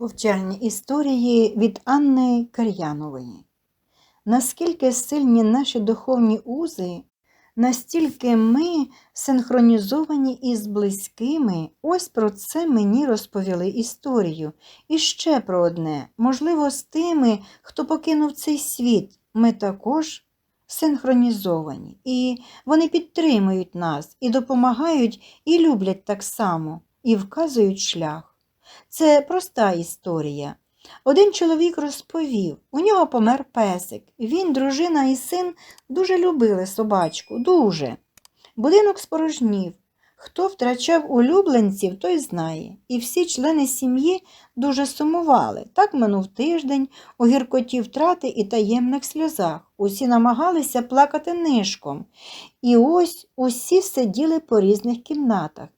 Повчальні історії від Анни Кар'янової. Наскільки сильні наші духовні узи, настільки ми синхронізовані із близькими, ось про це мені розповіли історію. І ще про одне, можливо, з тими, хто покинув цей світ, ми також синхронізовані, і вони підтримують нас, і допомагають, і люблять так само, і вказують шлях. Це проста історія. Один чоловік розповів, у нього помер песик. Він, дружина і син дуже любили собачку, дуже. Будинок спорожнів. Хто втрачав улюбленців, той знає. І всі члени сім'ї дуже сумували. Так минув тиждень у гіркоті втрати і таємних сльозах. Усі намагалися плакати нишком. І ось усі сиділи по різних кімнатах.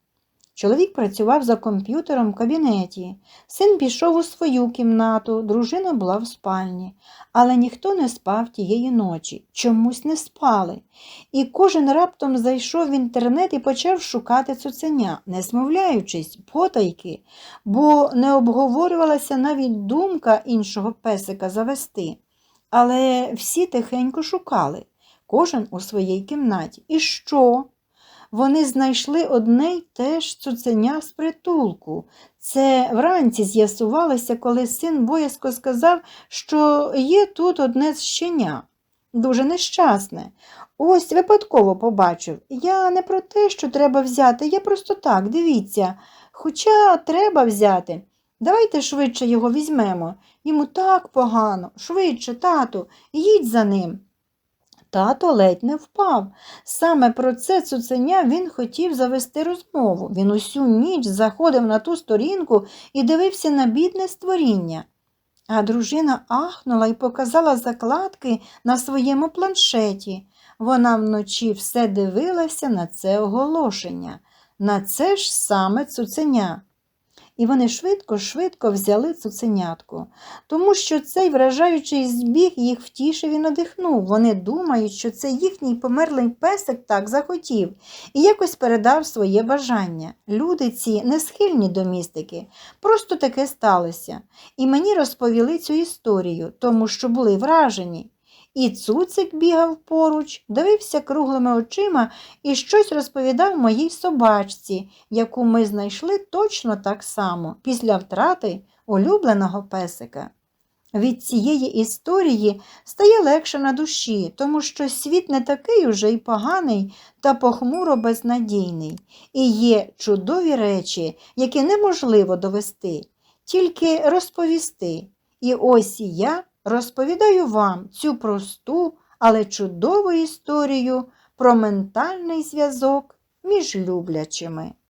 Чоловік працював за комп'ютером в кабінеті. Син пішов у свою кімнату, дружина була в спальні, але ніхто не спав тієї ночі, чомусь не спали. І кожен раптом зайшов в інтернет і почав шукати цуценя, не смовляючись, потайки, бо не обговорювалася навіть думка іншого песика завести. Але всі тихенько шукали, кожен у своїй кімнаті. І що? Вони знайшли одне й те ж цуценя з притулку. Це вранці з'ясувалося, коли син боязко сказав, що є тут одне щеня. Дуже нещасне. Ось випадково побачив. Я не про те, що треба взяти, я просто так, дивіться. Хоча треба взяти. Давайте швидше його візьмемо. Йому так погано, швидше, тату, їдь за ним. Тато ледь не впав. Саме про це цуценя він хотів завести розмову. Він усю ніч заходив на ту сторінку і дивився на бідне створіння. А дружина ахнула і показала закладки на своєму планшеті. Вона вночі все дивилася на це оголошення, на це ж саме цуценя і вони швидко-швидко взяли цуценятку, тому що цей вражаючий збіг їх втішив і надихнув. Вони думають, що це їхній померлий песик так захотів і якось передав своє бажання. Люди ці не схильні до містики, просто таке сталося. І мені розповіли цю історію, тому що були вражені. І цуцик бігав поруч, дивився круглими очима і щось розповідав моїй собачці, яку ми знайшли точно так само після втрати улюбленого песика. Від цієї історії стає легше на душі, тому що світ не такий уже й поганий та похмуро безнадійний, і є чудові речі, які неможливо довести, тільки розповісти. І ось я розповідаю вам цю просту, але чудову історію про ментальний зв'язок між люблячими.